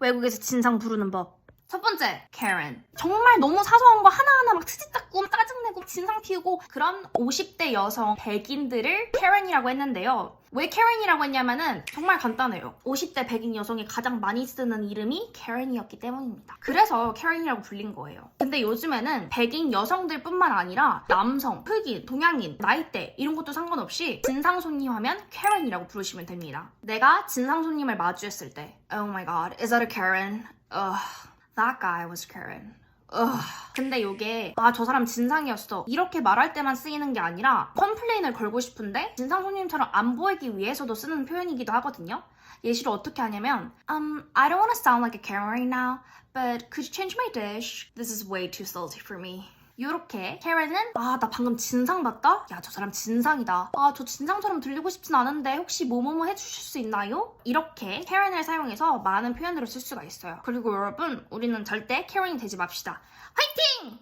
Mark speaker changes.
Speaker 1: 외국에서 진상 부르는 법. 첫 번째, Karen. 정말 너무 사소한 거 하나하나 막 트집잡고 짜 증내고 진상 피우고 그런 50대 여성 백인들을 Karen이라고 했는데요. 왜 Karen이라고 했냐면은 정말 간단해요. 50대 백인 여성이 가장 많이 쓰는 이름이 Karen이었기 때문입니다. 그래서 Karen이라고 불린 거예요. 근데 요즘에는 백인 여성들뿐만 아니라 남성, 흑인, 동양인, 나이대 이런 것도 상관없이 진상 손님 하면 Karen이라고 부르시면 됩니다. 내가 진상 손님을 마주했을 때 Oh my god, is that a Karen? Ugh. That guy was Karen. 근데 이게 아 저 사람 진상이었어 이렇게 말할 때만 쓰이는 게 아니라 컴플레인을 걸고 싶은데 진상 손님처럼 안 보이기 위해서도 쓰는 표현이기도 하거든요. 예시로 어떻게 하냐면 Um, I don't want to sound like a Karen right now, but could you change my dish? This is way too salty for me. 이렇게 Karen은 아 나 방금 진상 봤다? 야 저 사람 진상이다. 아 저 진상처럼 들리고 싶진 않은데 혹시 뭐뭐뭐 해주실 수 있나요? 이렇게 Karen을 사용해서 많은 표현들을 쓸 수가 있어요. 그리고 여러분 우리는 절대 Karen이 되지 맙시다. 화이팅!